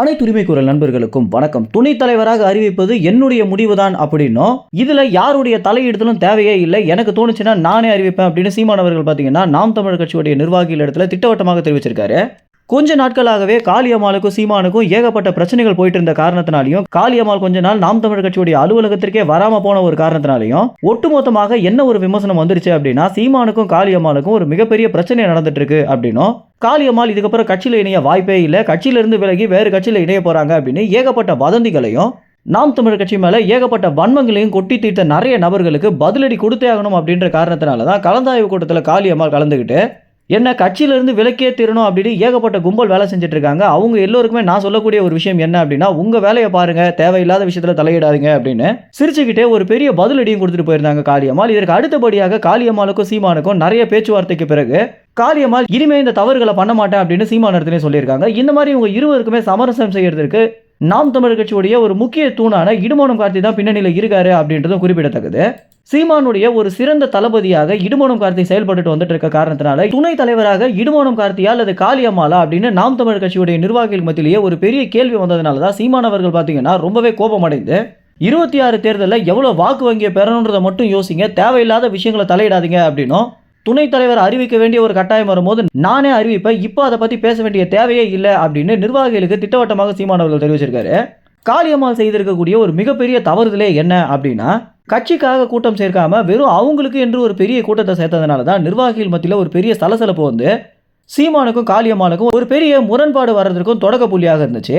அனைத்து உரிமை குரல் நண்பர்களுக்கும் வணக்கம். துணைத் தலைவராக அறிவிப்பது என்னுடைய முடிவுதான் அப்படின்னும் இதுல யாருடைய தலையிடுதலும் தேவையே இல்லை. எனக்கு தோணுச்சுன்னா நானே அறிவிப்பேன் அப்படின்னு சீமானவர்கள் பாத்தீங்கன்னா நாம் தமிழர் கட்சியுடைய நிர்வாகிகள் இடத்துல திட்டவட்டமாக தெரிவிச்சிருக்காரு. கொஞ்ச நாட்களாகவே காளியம்மாளுக்கும் சீமானுக்கும் ஏகப்பட்ட பிரச்சனைகள் போயிட்டு இருந்த காரணத்தினாலையும் காளியம்மாள் கொஞ்ச நாள் நாம் தமிழர் கட்சியுடைய அலுவலகத்திற்கே வராம போன ஒரு காரணத்தினாலையும் ஒட்டுமொத்தமாக என்ன ஒரு விமர்சனம் வந்துருச்சு அப்படின்னா சீமானுக்கும் காளியம்மாளுக்கும் ஒரு மிகப்பெரிய பிரச்சனை நடந்துட்டு இருக்கு அப்படின்னும் காளியம்மாள் இதுக்கப்புறம் கட்சியில் இணைய வாய்ப்பே இல்லை. கட்சியிலிருந்து விலகி வேறு கட்சியில் இணைய போகிறாங்க அப்படின்னு ஏகப்பட்ட வதந்திகளையும் நாம் தமிழர் கட்சி மேலே ஏகப்பட்ட வன்மங்களையும் கொட்டி தீர்த்த நிறைய நபர்களுக்கு பதிலடி கொடுத்தே ஆகணும் அப்படின்ற காரணத்தினால தான் கலந்தாய்வு கூட்டத்தில் காளியம்மாள் கலந்துக்கிட்டு என்ன கட்சியிலிருந்து விலக்கே தீரணும் அப்படின்னு ஏகப்பட்ட கும்பல் வேலை செஞ்சுட்டு இருக்காங்க அவங்க எல்லோருக்குமே நான் சொல்லக்கூடிய ஒரு விஷயம் என்ன அப்படின்னா உங்கள் வேலையை பாருங்க தேவையில்லாத விஷயத்தில் தலையிடாதீங்க அப்படின்னு சிரிச்சுக்கிட்டே ஒரு பெரிய பதிலடியும் கொடுத்துட்டு போயிருந்தாங்க காளியம்மாள். இதற்கு அடுத்தபடியாக காளியம்மாளுக்கும் சீமானுக்கும் நிறைய பேச்சுவார்த்தைக்கு பிறகு காளியம்மாள் இனிமே இந்த தவறுகளை பண்ண மாட்டேன் அப்படின்னு சீமான இடத்துலயும் சொல்லியிருக்காங்க. இந்த மாதிரி இவங்க இருவருக்குமே சமரசம் செய்யறதுக்கு நாம் தமிழர் கட்சியுடைய ஒரு முக்கிய தூணான இடுமோனம் கார்த்தி தான் பின்னணியில் இருக்காரு அப்படின்றதும் குறிப்பிடத்தக்கது. சீமானுடைய ஒரு சிறந்த தளபதியாக இடுமோனம் கார்த்தி செயல்பட்டுட்டு வந்துட்டு இருக்க காரணத்தினால துணை தலைவராக இடுமோனம் கார்த்தியா அல்லது காளியம்மாலா அப்படின்னு நாம் தமிழர் கட்சியுடைய நிர்வாகிகள் மத்தியிலேயே ஒரு பெரிய கேள்வி வந்ததுனால தான் சீமானவர்கள் பார்த்தீங்கன்னா ரொம்பவே கோபமடைந்து இருபத்தி ஆறு தேர்தலில் எவ்வளோ வாக்கு வங்கியை பெறணுன்றதை மட்டும் யோசிங்க தேவையில்லாத விஷயங்களை தலையிடாதீங்க அப்படின்னும் துணைத் தலைவர் அறிவிக்க வேண்டிய ஒரு கட்டாயம் வரும்போது நானே அறிவிப்பேன். இப்போ அதை பற்றி பேச வேண்டிய தேவையே இல்லை அப்படின்னு நிர்வாகிகளுக்கு திட்டவட்டமாக சீமானவர்கள் தெரிவிச்சிருக்காரு. காளியம்மாள் செய்திருக்கக்கூடிய ஒரு மிகப்பெரிய தவறுதலே என்ன அப்படின்னா கட்சிக்காக கூட்டம் சேர்க்காம வெறும் அவங்களுக்கு என்று ஒரு பெரிய கூட்டத்தை சேர்த்ததுனால தான் நிர்வாகிகள் மத்தியில் ஒரு பெரிய சலசலப்பு வந்து சீமானுக்கும் காளியம்மாளுக்கும் ஒரு பெரிய முரண்பாடு வர்றதுக்கும் தொடக்க புள்ளியாக இருந்துச்சு.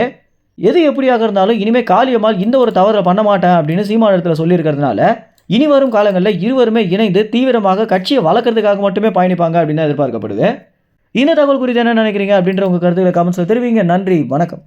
எது எப்படியாக இருந்தாலும் இனிமேல் காளியம்மாள் இந்த ஒரு தவறை பண்ண மாட்டேன் அப்படின்னு சீமான இடத்துல சொல்லியிருக்கிறதுனால இனி வரும் காலங்களில் இருவருமே இணைந்து தீவிரமாக கட்சியை வளர்க்கறதுக்காக மட்டுமே பயணிப்பாங்க அப்படின்னு எதிர்பார்க்கப்படுது. இந்த தகவல் குறித்து என்ன நினைக்கிறீங்க அப்படின்ற உங்கள் கருத்துக்களை கமெண்ட்ஸில் தெரிவிங்க. நன்றி. வணக்கம்.